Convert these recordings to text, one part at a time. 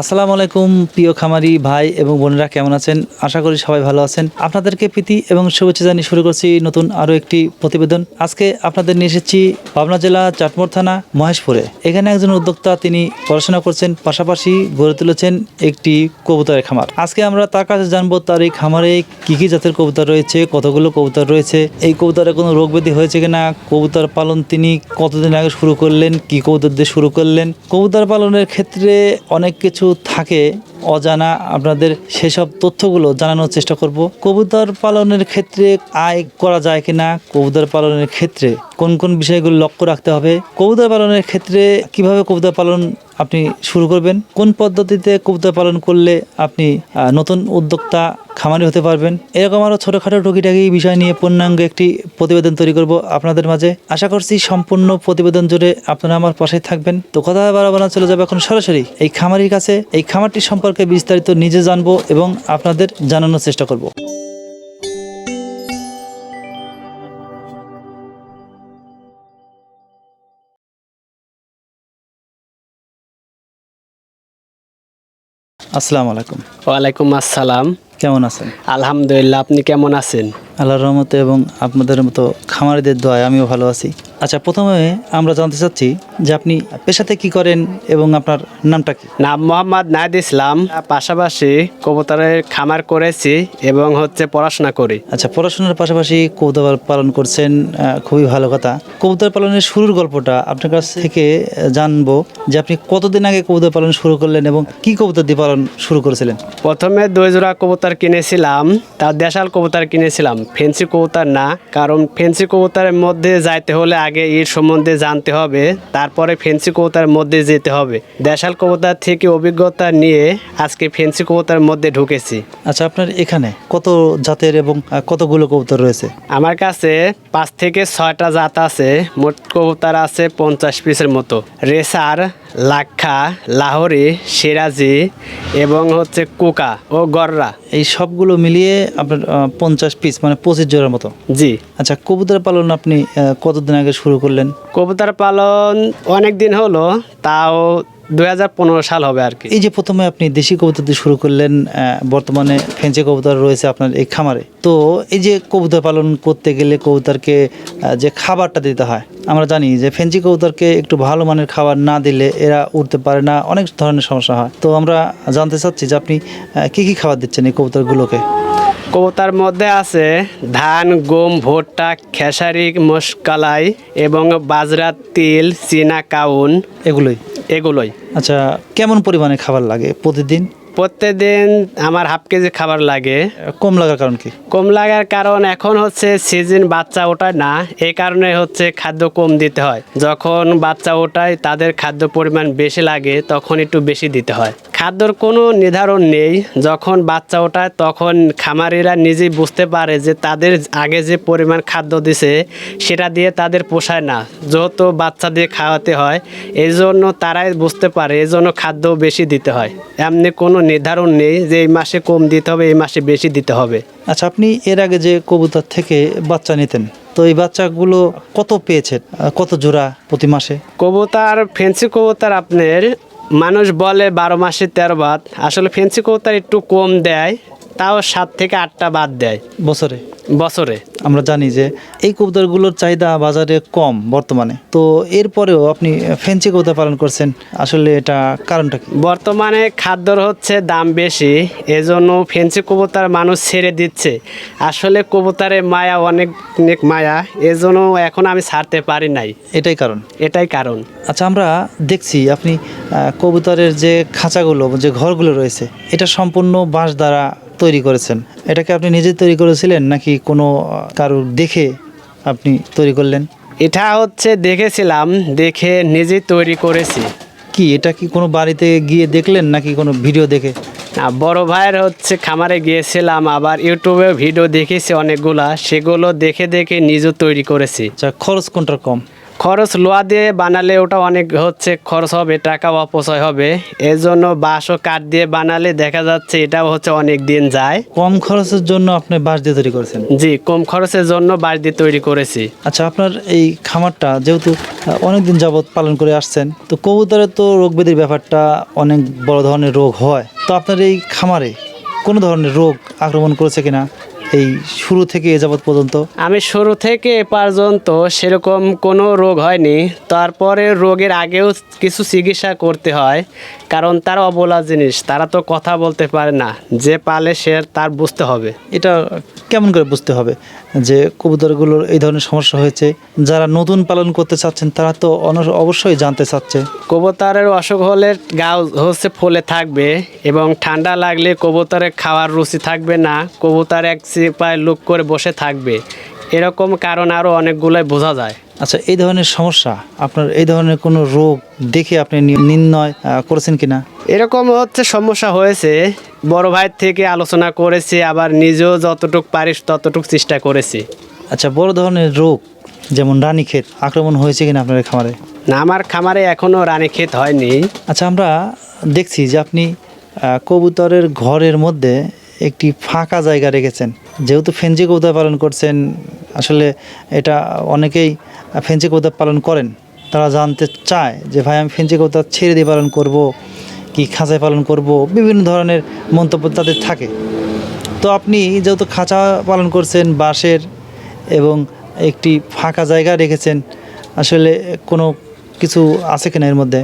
আসসালামু আলাইকুম, প্রিয় খামারি ভাই এবং বোনেরা কেমন আছেন? আশা করি সবাই ভালো আছেন। আপনাদেরকে প্রীতি এবং শুভেচ্ছা জানিয়ে শুরু করছি নতুন আরও একটি প্রতিবেদন। আজকে আপনাদের নিয়ে এসেছি পাবনা জেলা চাটমোর থানা, মহেশপুরে। এখানে একজন উদ্যোক্তা, তিনি পড়াশোনা করছেন, পাশাপাশি গড়ে তুলেছেন একটি কবুতরের খামার। আজকে আমরা তার কাছে জানব, তার এই খামারে কী কী জাতের কবুতর রয়েছে, কতগুলো কবুতর রয়েছে, এই কবুতরে কোনো রোগ ব্যাধি হয়েছে কিনা, কবুতর পালন তিনি কতদিন আগে শুরু করলেন, কি কবুতর দিয়ে শুরু করলেন? কবুতর পালনের ক্ষেত্রে অনেক কিছু থাকে অজানা আপনাদের সেসব তথ্যগুলো জানানোর চেষ্টা করব। কবুতর পালনের ক্ষেত্রে আয় করা যায় কিনা? কবুতর পালনের ক্ষেত্রে কোন কোন বিষয়গুলো লক্ষ্য রাখতে হবে? কবুতর পালনের ক্ষেত্রে কীভাবে কবুতর পালন আপনি শুরু করবেন? কোন পদ্ধতিতে কবুতর পালন করলে আপনি নতুন উদ্যোক্তা খামারি হতে পারবেন? এরকম আরও ছোটোখাটো টুকিটাকি বিষয় নিয়ে পূর্ণাঙ্গ একটি প্রতিবেদন তৈরি করব আপনাদের মাঝে। আশা করছি সম্পূর্ণ প্রতিবেদন জুড়ে আপনারা আমার পাশে থাকবেন। তো কথা বাড়াবো না, চলে যাবে এখন সরাসরি এই খামারির কাছে। এই খামারটি সম্পর্কে বিস্তারিত নিজে জানব এবং আপনাদের জানানোর চেষ্টা করব। আসসালামু আলাইকুম। ওয়ালাইকুম আসসালাম। কেমন আছেন? আলহামদুলিল্লাহ আপনি কেমন আছেন? আল্লাহর রহমতে এবং আপনাদের মতো খামারিদের দোয়ায় আমিও ভালো আছি। আচ্ছা প্রথমে আমরা জানতে চাচ্ছি যে আপনি পেশাতে কি করেন এবং আপনার নামটা কি? নাম মোহাম্মদ নাহিদ ইসলাম। পাশাপাশি কবুতরের খামার করেছি এবং হচ্ছে পড়াশোনা করি। আচ্ছা পড়াশোনার পাশাপাশি কবুতর পালন করছেন খুবই ভালো কথা। কবুতর পালনের শুরুর গল্পটা আপনার কাছ থেকে জানব যে আপনি কতদিন আগে কবুতর পালন শুরু করলেন এবং কি কবুতর দিয়ে পালন শুরু করেছিলেন? প্রথমে দুই জোড়া কবুতর কিনেছিলাম তার দেশাল কবুতর কিনেছিলাম। ফেন্সি কবুতর না কারণ ফেন্সি কবুতরের মধ্যে যাইতে হলে আগে এর সম্বন্ধে জানতে হবে তারপরে ফেন্সি কবুতরের মধ্যে যেতে হবে। দেশাল কবুতর থেকে অভিজ্ঞতা নিয়ে আজকে ফেন্সি কবুতরের মধ্যে ঢুকেছি। আচ্ছা আপনার এখানে কত জাতের এবং কতগুলো কবুতর রয়েছে? আমার কাছে পাঁচ থেকে ছয়টা জাত আছে মোট কবুতর আছে পঞ্চাশ পিসের মতো। রেসার লাক্ষা লাহোরি সিরাজি এবং হচ্ছে কোকা ও গররা। এই সবগুলো মিলিয়ে আপনার পঞ্চাশ পিস মানে পঁচিশ জোড়ার মতো? জি। আচ্ছা কবুতর পালন আপনি কতদিন আগে শুরু করলেন? কবুতর পালন অনেক দিন হলো তাও দুই হাজার পনেরো সাল হবে আর কি। এই যে প্রথমে আপনি দেশি কবুতর দিয়ে শুরু করলেন বর্তমানে ফেঞ্চি কবুতর রয়েছে আপনার এই খামারে। তো এই যে কবুতর পালন করতে গেলে কবুতরকে যে খাবারটা দিতে হয় আমরা জানি যে ফেঞ্চি কবুতরকে একটু ভালো মানের খাবার না দিলে এরা উঠতে পারে না অনেক ধরনের সমস্যা হয়। তো আমরা জানতে চাচ্ছি যে আপনি কি কি খাবার দিচ্ছেন এই কবুতরগুলোকে? কবুতার মধ্যে আছে ধান গম ভুট্টা খেসারি মশকালাই এবং বাজরা তিল চীনা কাউন। এগুলোই? এগুলোই। আচ্ছা কেমন পরিমাণে খাবার লাগে প্রতিদিন? প্রত্যেকদিন আমার হাফ কেজি খাবার লাগে। কম লাগার কারণ কি? কম লাগার কারণ এখন হচ্ছে সিজন বাচ্চা ওঠায় না এই কারণে হচ্ছে খাদ্য কম দিতে হয়। যখন বাচ্চা ওঠায় তাদের খাদ্য পরিমাণ বেশি লাগে তখন একটু বেশি দিতে হয়। খাদ্যর কোনো নির্ধারণ নেই যখন বাচ্চা ওঠায় তখন খামারিরা নিজেই বুঝতে পারে যে তাদের আগে যে পরিমাণ খাদ্য দিছে সেটা দিয়ে তাদের পোষায় না। যেহেতু বাচ্চা দিয়ে খাওয়াতে হয় এই জন্য তারাই বুঝতে পারে এই জন্য খাদ্য বেশি দিতে হয়। এমনি কোনো নির্ধারণ নেই যে এই মাসে কম দিতে হবে এই মাসে বেশি দিতে হবে। আচ্ছা আপনি এর আগে যে কবুতর থেকে বাচ্চা নিতেন তো এই বাচ্চাগুলো কত পেয়েছেন? কত জোড়া প্রতি মাসে? কবুতর ফেন্সি কবুতর আপনার মানুষ বলে বারো মাসে তেরো বাদ। আসলে ফেন্সি কবুতর একটু কম দেয় তাও সাত থেকে আটটা বাদ দেয়। বছরে? বছরে। আমরা জানি যে এই কবুতরগুলোর চাহিদা বাজারে কম বর্তমানে। তো এরপরেও আপনি ফেন্সি কবুতর পালন করছেন আসলে এটা কারণটা কি? বর্তমানে খাদ্যর হচ্ছে দাম বেশি এজন্য ফেন্সি কবুতর মানুষ ছেড়ে দিচ্ছে। আসলে কবুতরের মায়া অনেক অনেক মায়া এজন্য এখন আমি ছাড়তে পারি নাই। এটাই কারণ? এটাই কারণ। আচ্ছা আমরা দেখছি আপনি কবুতরের যে খাঁচাগুলো যে ঘরগুলো রয়েছে এটা সম্পূর্ণ বাঁশ দ্বারা তৈরি করেছেন। এটাকে আপনি নিজে তৈরি করেছিলেন নাকি কোনো কারোর দেখে আপনি তৈরি করলেন? এটা হচ্ছে দেখেছিলাম দেখে নিজেই তৈরি করেছি। কি এটা কি কোনো বাড়িতে গিয়ে দেখলেন নাকি কোনো ভিডিও দেখে? না বড় ভাইয়ের হচ্ছে খামারে গিয়েছিলাম আবার ইউটিউবে ভিডিও দেখেছি অনেকগুলা সেগুলো দেখে দেখে নিজে তৈরি করেছি। আচ্ছা খরচ কোনটা কম? খরচ লোয়া দিয়ে বানালে ওটা অনেক হচ্ছে খরচ হবে টাকা অপচয় হবে। এর জন্য বাঁশ ও কাঠ দিয়ে বানালে দেখা যাচ্ছে এটাও হচ্ছে অনেক দিন যায়। কম খরচের জন্য আপনি বাঁশ দিয়ে তৈরি করেছেন? জি কম খরচের জন্য বাঁশ দিয়ে তৈরি করেছি। আচ্ছা আপনার এই খামারটা যেহেতু অনেক দিন যাবত পালন করে আসছেন তো কবুতরের তো রোগ ব্যাধির ব্যাপারটা অনেক বড় ধরনের রোগ হয়। তো আপনার এই খামারে কোনো ধরনের রোগ আক্রমণ করেছে কিনা? এই শুরু থেকে এ যাবৎ পর্যন্ত? আমি শুরু থেকে এ পর্যন্ত সেরকম কোনো রোগ হয়নি। তারপরে রোগের আগেও কিছু চিকিৎসা করতে হয়। কারণ তারা অবলা জিনিস তারা তো কথা বলতে পারে না। যে পালে সে তার বুঝতে হবে। এটা কেমন করে বুঝতে হবে? যে কবুতরগুলোর এই ধরনের সমস্যা হয়েছে যারা নতুন পালন করতে চাচ্ছেন তারা তো অবশ্যই জানতে চাচ্ছে। কবুতরের অসুখ হলে গা হচ্ছে ফুলে থাকবে এবং ঠান্ডা লাগলে কবুতরের খাওয়ার রুচি থাকবে না। কবুতর এক চিপায় লুক করে বসে থাকবে। এরকম কারণ আরও অনেকগুলোই বোঝা যায়। আচ্ছা এই ধরনের সমস্যা আপনার এই ধরনের কোনো রোগ দেখে আপনি নির্ণয় করেছেন কিনা? এরকম হচ্ছে সমস্যা হয়েছে। বড় ভাইয়ের থেকে আলোচনা করেছি আবার নিজেও যতটুক পারিস ততটুক চেষ্টা করেছি। আচ্ছা বড় ধরনের রোগ যেমন রানীক্ষেত আক্রমণ হয়েছে কিনা আপনার খামারে? না আমার খামারে এখনও রানীক্ষেত হয়নি। আচ্ছা আমরা দেখছি যে আপনি কবুতরের ঘরের মধ্যে একটি ফাঁকা জায়গা রেখেছেন। যেহেতু ফেঞ্চি কবুতর পালন করছেন, আসলে এটা অনেকেই ফেঞ্চি কবুতর পালন করেন, তারা জানতে চায় যে, ভাই, আমি ফেঞ্চি কবুতর ছেড়ে দিয়ে পালন করব, কি খাঁচায় পালন করব? বিভিন্ন ধরনের মন্তব্য তাদের থাকে। তো আপনি যেহেতু খাঁচা পালন করছেন, বাঁশের এবং একটি ফাঁকা জায়গা রেখেছেন, আসলে কোনো কিছু আছে কিনা এর মধ্যে?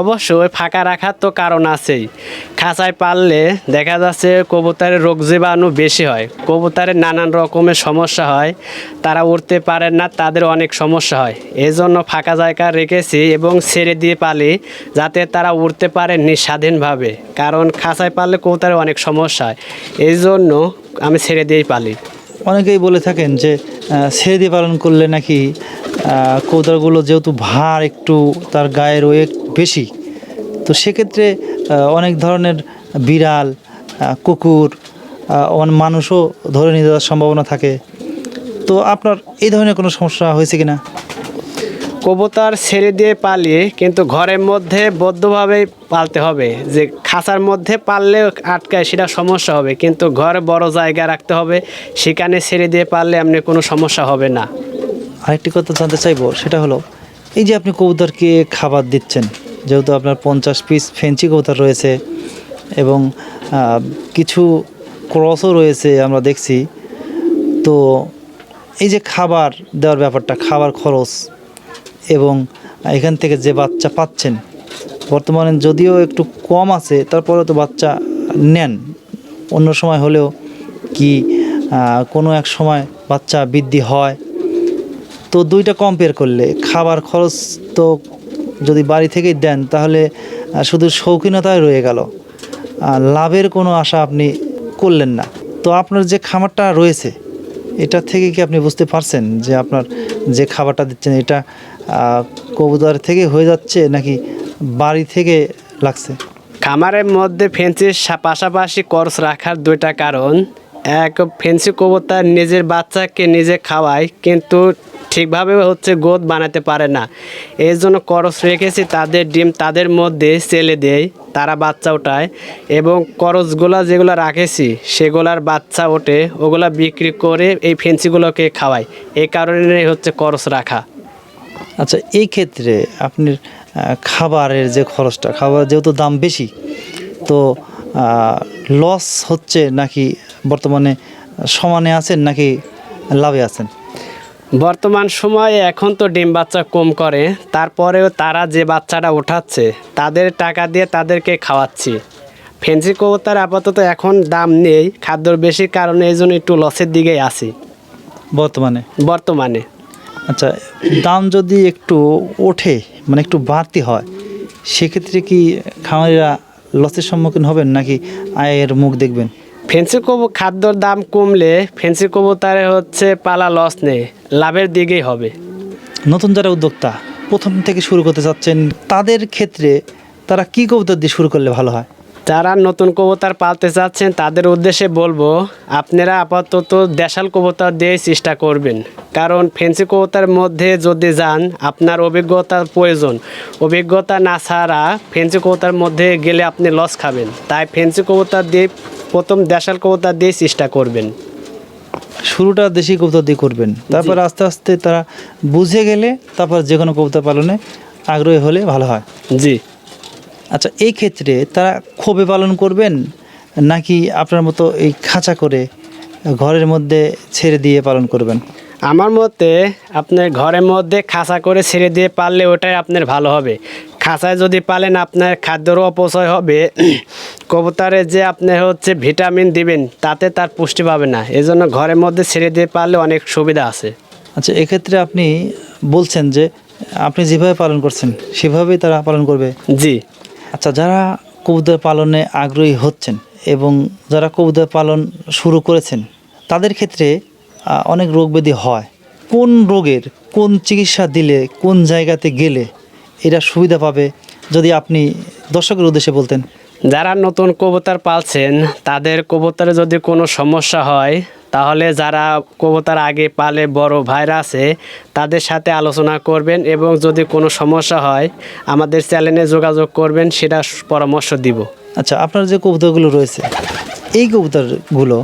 অবশ্যই ফাঁকা রাখার তো কারণ আছেই। খাঁচায় পাললে দেখা যাচ্ছে কবুতরের রোগ জীবাণু বেশি হয়। কবুতরের নানান রকমের সমস্যা হয়। তারা উঠতে পারে না তাদের অনেক সমস্যা হয়। এই জন্য ফাঁকা জায়গা রেখেছি এবং ছেড়ে দিয়ে পালি যাতে তারা উঠতে পারে নিঃস্বাধীনভাবে। কারণ খাঁচায় পাললে কবুতরের অনেক সমস্যা হয়। এই জন্য আমি ছেড়ে দিয়েই পালি। অনেকেই বলে থাকেন যে ছেড়ে দিয়ে পালন করলে নাকি আহ, কবুতরগুলো যেহেতু ভার একটু তার গায়ের ওয়েট বেশি। তো সেক্ষেত্রে অনেক ধরনের বিড়াল কুকুর মানুষও ধরে নিয়ে যাওয়ার সম্ভাবনা থাকে। তো আপনার এই ধরনের কোনো সমস্যা হয়েছে কি কিনা? কবুতর ছেড়ে দিয়ে পালিয়ে কিন্তু ঘরের মধ্যে বদ্ধভাবে পালতে হবে। যে খাঁচার মধ্যে পাললে আটকায় সেটা সমস্যা হবে। কিন্তু ঘরে বড় জায়গা রাখতে হবে। সেখানে ছেড়ে দিয়ে পারলে আপনি কোনো সমস্যা হবে না। আরেকটি কথা জানতে চাইব সেটা হলো এই যে আপনি কবুতরকে খাবার দিচ্ছেন যেহেতু আপনার পঞ্চাশ পিস ফেঞ্চি কবুতর রয়েছে এবং কিছু ক্রসও রয়েছে আমরা দেখছি। তো এই যে খাবার দেওয়ার ব্যাপারটা, খাবার খরচ এবং এখান থেকে যে বাচ্চা পাচ্ছেন, বর্তমানে যদিও একটু কম আছে তারপরে তো বাচ্চা নেন। অন্য সময় হলেও কি কোনো এক সময় বাচ্চা বৃদ্ধি হয়। তো দুইটা কম্পেয়ার করলে, খাবার খরচ তো যদি বাড়ি থেকেই দেন, তাহলে শুধু শৌখিনতায় রয়ে গেল। লাভের কোনো আশা আপনি করলেন না। তো আপনার যে খামারটা রয়েছে, এটা থেকে কি আপনি বুঝতে পারছেন যে আপনার যে খাবারটা দিচ্ছেন, এটা কবুতর থেকে হয়ে যাচ্ছে নাকি বাড়ি থেকে লাগছে? খামারের মধ্যে ফেন্সির পাশাপাশি করস রাখার দুইটা কারণ। এক, ফেন্সি কবুতর নিজের বাচ্চাকে নিজে খাওয়ায়, কিন্তু ঠিকভাবে হচ্ছে গোদ বানাতে পারে না। এই জন্য করস রেখেছি, তাদের ডিম তাদের মধ্যে চেলে দেয়, তারা বাচ্চা ওঠায় এবং করসগুলা যেগুলো রাখেছি, সেগুলার বাচ্চা ওঠে, ওগুলা বিক্রি করে এই ফেন্সিগুলোকে খাওয়াই এই কারণে হচ্ছে করস রাখা। আচ্ছা এই ক্ষেত্রে আপনার খাবারের যে খরচটা খাবার যেহেতু দাম বেশি, তো লস হচ্ছে নাকি বর্তমানে সমানে আছেন নাকি লাভে আছেন? বর্তমান সময়ে এখন তো ডিম বাচ্চা কম করে তারপরেও তারা যে বাচ্চাটা ওঠাচ্ছে তাদের টাকা দিয়ে তাদেরকে খাওয়াচ্ছি। ফেন্সি কবুতর আপাতত এখন দাম নেই খাদ্যর বেশি কারণে এই জন্য একটু লসের দিকেই আছি। বর্তমানে? বর্তমানে। আচ্ছা দাম যদি একটু ওঠে মানে একটু বাড়তি হয় সেক্ষেত্রে কি খামারিরা লসের সম্মুখীন হবেন নাকি আয়ের মুখ দেখবেন? ফেন্সি কবু খাদ্যর দাম কমলে ফেন্সি কবুতরে হচ্ছে পালা লস নেই লাভের দিকেই হবে। নতুন যারা উদ্যোক্তা প্রথম থেকে শুরু করতে চাচ্ছেন তাদের ক্ষেত্রে তারা কি কবুতর দিয়ে শুরু করলে ভালো হয়? যারা নতুন কবুতর পালতে চাচ্ছেন তাদের উদ্দেশ্যে বলব আপনারা আপাতত দেশাল কবুতর দিয়ে চেষ্টা করবেন। কারণ ফেন্সি কবুতরের মধ্যে যদি যান আপনার অভিজ্ঞতার প্রয়োজন। অভিজ্ঞতা না ছাড়া ফেন্সি কবুতরের মধ্যে গেলে আপনি লস খাবেন। তাই ফেন্সি কবুতর দিয়ে প্রথম দেশাল কবুতর দিয়ে চেষ্টা করবেন। শুরুটা দেশি কবুতর দিয়ে করবেন। তারপর আস্তে আস্তে তারা বুঝে গেলে তারপর যে কোনো কবুতর পালনে আগ্রহী হলে ভালো হয়। জি। আচ্ছা এই ক্ষেত্রে তারা ক্ষোভে পালন করবেন নাকি আপনার মতো এই খাঁচা করে ঘরের মধ্যে ছেড়ে দিয়ে পালন করবেন? আমার মতে আপনার ঘরের মধ্যে খাঁচা করে ছেড়ে দিয়ে পারলে ওটাই আপনার ভালো হবে। খাঁচায় যদি পালেন আপনার খাদ্যরও অপচয় হবে। কবুতরে যে আপনি হচ্ছে ভিটামিন দিবেন তাতে তার পুষ্টি পাবে না। এজন্য ঘরের মধ্যে ছেড়ে দিয়ে পারলে অনেক সুবিধা আছে। আচ্ছা এক্ষেত্রে আপনি বলছেন যে আপনি যেভাবে পালন করছেন সেভাবেই তারা পালন করবে? জি। আচ্ছা যারা কবুতর পালনে আগ্রহী হচ্ছেন এবং যারা কবুতর পালন শুরু করেছেন তাদের ক্ষেত্রে অনেক রোগ ব্যাধি হয়। কোন রোগের কোন চিকিৎসা দিলে কোন জায়গাতে গেলে এরা সুবিধা পাবে? যদি আপনি দর্শকের উদ্দেশ্যে বলতেন। যারা নতুন কবুতর পালছেন, তাদের কবুতরে যদি কোনো সমস্যা হয়, তাহলে যারা কবুতর আগে পালে বড় ভাইরা আছে, তাদের সাথে আলোচনা করবেন এবং যদি কোনো সমস্যা হয়, আমাদের চ্যানেলে যোগাযোগ করবেন, সেটা পরামর্শ দিব। আচ্ছা আপনার যে কবুতরগুলো রয়েছে, এই কবুতরগুলো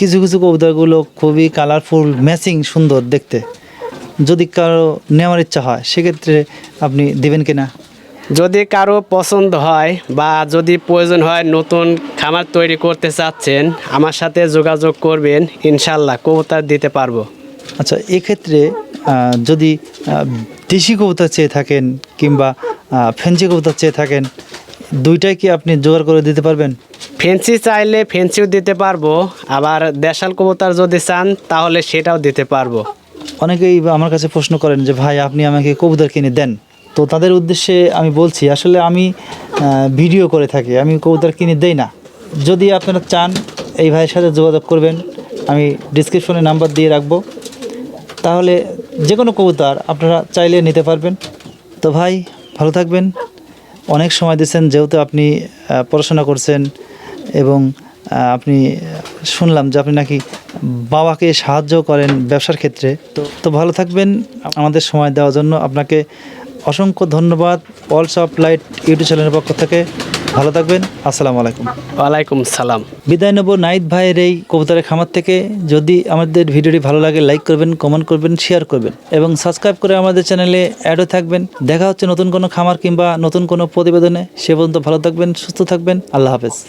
কিছু কিছু কবুতরগুলো খুবই কালারফুল ম্যাচিং সুন্দর দেখতে। যদি কারও নেওয়ার ইচ্ছা হয়, সেক্ষেত্রে আপনি দেবেন কিনা? যদি কারও পছন্দ হয় বা যদি প্রয়োজন হয় নতুন খামার তৈরি করতে চাচ্ছেন আমার সাথে যোগাযোগ করবেন ইনশাল্লাহ কবুতর দিতে পারব। আচ্ছা এক্ষেত্রে যদি দেশি কবুতর চেয়ে থাকেন কিংবা ফেন্সি কবুতর চেয়ে থাকেন দুইটাই কি আপনি জোগাড় করে দিতে পারবেন? ফেন্সি চাইলে ফেন্সিও দিতে পারব আবার দেশাল কবুতর যদি চান তাহলে সেটাও দিতে পারব। অনেকেই আমার কাছে প্রশ্ন করেন যে ভাই আপনি আমাকে কবুতর কিনে দেন। তো তাদের উদ্দেশ্যে আমি বলছি, আসলে আমি ভিডিও করে থাকি, আমি কবুতর কিনে দেই না। যদি আপনারা চান, এই ভাইয়ের সাথে যোগাযোগ করবেন, আমি ডিসক্রিপশনে নাম্বার দিয়ে রাখব। তাহলে যে কোনো কবুতর আপনারা চাইলে নিতে পারবেন। তো ভাই, ভালো থাকবেন। অনেক সময় দিয়েছেন, যেহেতু আপনি পড়াশোনা করছেন এবং আপনি শুনলাম যে আপনি নাকি বাবাকে সাহায্য করেন ব্যবসার ক্ষেত্রে। তো তো ভালো থাকবেন। আমাদের সময় দেওয়ার জন্য আপনাকে অসংখ্য ধন্যবাদ অলস অফ লাইট ইউটিউব চ্যানেলের পক্ষ থেকে। ভালো থাকবেন। আসসালামু আলাইকুম। ওয়ালাইকুম সালাম। বিদায় নেব নাইট ভাইয়ের এই কবুতরের খামার থেকে। যদি আমাদের ভিডিওটি ভালো লাগে লাইক করবেন কমেন্ট করবেন শেয়ার করবেন এবং সাবস্ক্রাইব করে আমাদের চ্যানেলে অ্যাডও থাকবেন। দেখা হচ্ছে নতুন কোনো খামার কিংবা নতুন কোনো প্রতিবেদনে। সে পর্যন্ত ভালো থাকবেন সুস্থ থাকবেন। আল্লাহ হাফেজ।